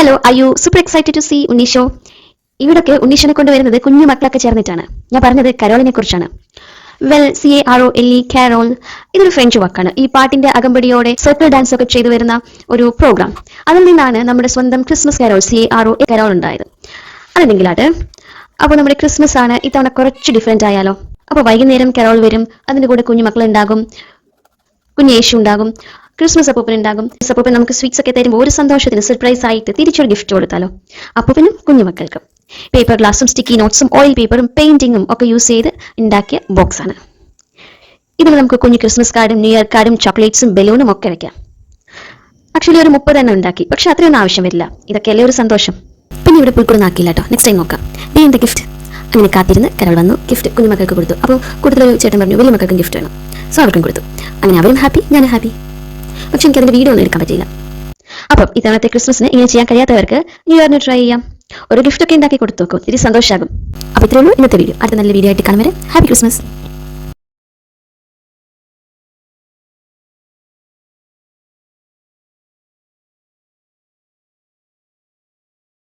Hello I you super excited to see ഉണ്ണീഷോ ഇവിടൊക്കെ ഉണ്ണീഷനെ കൊണ്ടുവരുന്നത് കുഞ്ഞു മക്കളൊക്കെ ചേർന്നിട്ടാണ്. ഞാൻ പറഞ്ഞത് കരോളിനെ കുറിച്ചാണ്. Well C A R O L E carol ഇതൊരു ഫ്രഞ്ച് വാക്കാണ് ഈ പാട്ടിന്റെ അകമ്പടിയോടെ സർക്കിൾ ഡാൻസ് ഒക്കെ ചെയ്തു വരുന്ന ഒരു പ്രോഗ്രാം അതിൽ നിന്നാണ് നമ്മുടെ സ്വന്തം Christmas carol C A R O carol ഉണ്ടായത്. അതല്ലെങ്കിലാട്ട് അപ്പോൾ നമ്മുടെ ക്രിസ്മസ് ആണ് ഇത്തവണ കുറച്ച് ഡിഫറെന്റ് ആയാലോ? അപ്പോൾ വൈകുന്നേരം കരോൾ വരും അതിന്റെ കൂടെ കുഞ്ഞു മക്കൾ ഉണ്ടാകും കുഞ്ഞേശു ഉണ്ടാകും. ക്രിസ്മസ് അപ്പൂപ്പൻ ഉണ്ടാകും. ക്രിസ്മസ് അപ്പൂപ്പൻ നമുക്ക് സ്വീറ്റ്സ് ഒക്കെ തരുമ്പോൾ ഒരു സന്തോഷത്തിന് സർപ്രൈസ് ആയിട്ട് തിരിച്ചൊരു ഗിഫ്റ്റ് കൊടുത്താലോ? അപ്പൂപ്പനും കുഞ്ഞുമക്കൾക്കും. പേപ്പർ ഗ്ലാസും സ്റ്റിക്കി നോട്ട്സും ഓയിൽ പേപ്പറും പെയിന്റിങ്ങും ഒക്കെ യൂസ് ചെയ്ത് ഉണ്ടാക്കിയ ബോക്സ് ആണ്. ഇതിൽ നമുക്ക് കുഞ്ഞു ക്രിസ്മസ് കാർഡും ന്യൂ ഇയർ കാർഡും ചോക്ലേറ്റ്സും ബലൂണും ഒക്കെ വെക്കാം. ആക്ച്വലി ഒരു മുപ്പത് എണ്ണം ഉണ്ടാക്കി പക്ഷെ അത്രയൊന്നും ആവശ്യം വരില്ല. ഇതൊക്കെയല്ലേ ഒരു സന്തോഷം. പിന്നെ ഇവിടെ പുൽക്കൂടൊന്നും ആക്കിയില്ല കേട്ടോ നെക്സ്റ്റ് ടൈം നോക്കാം. ദേ എന്താ ഗിഫ്റ്റ് അങ്ങനെ കാത്തിരുന്ന് കരൾ വന്നു. ഗിഫ്റ്റ് കുഞ്ഞുമക്കൾക്ക് കൊടുത്തു. അപ്പോൾ കൂടുതൽ ചേട്ടൻ പറഞ്ഞു വലിയ മക്കൾക്കും ഗിഫ്റ്റ് വേണം. സോ അവർക്കും കൊടുത്തു. അങ്ങനെ അവരും ഹാപ്പി ഞാനും ഹാപ്പി പക്ഷെ എനിക്ക് അതിന്റെ വീഡിയോ ഒന്നും എടുക്കാൻ പറ്റില്ല അപ്പം ഇത്തവണത്തെ ക്രിസ്മസിന് ഇങ്ങനെ ചെയ്യാൻ കഴിയാത്തവർക്ക് ന്യൂ ഇയറിന് ട്രൈ ചെയ്യാം. ഒരു ഗിഫ്റ്റ് ഒക്കെ ഉണ്ടാക്കി കൊടുത്തു നോക്കും ഒത്തിരി സന്തോഷമാകും അപ്പോൾ ഇത്രയുള്ളൂ ഇന്നത്തെ വീഡിയോ. അടുത്ത നല്ല വീഡിയോ ആയിട്ട് കാണും വരെ. Happy Christmas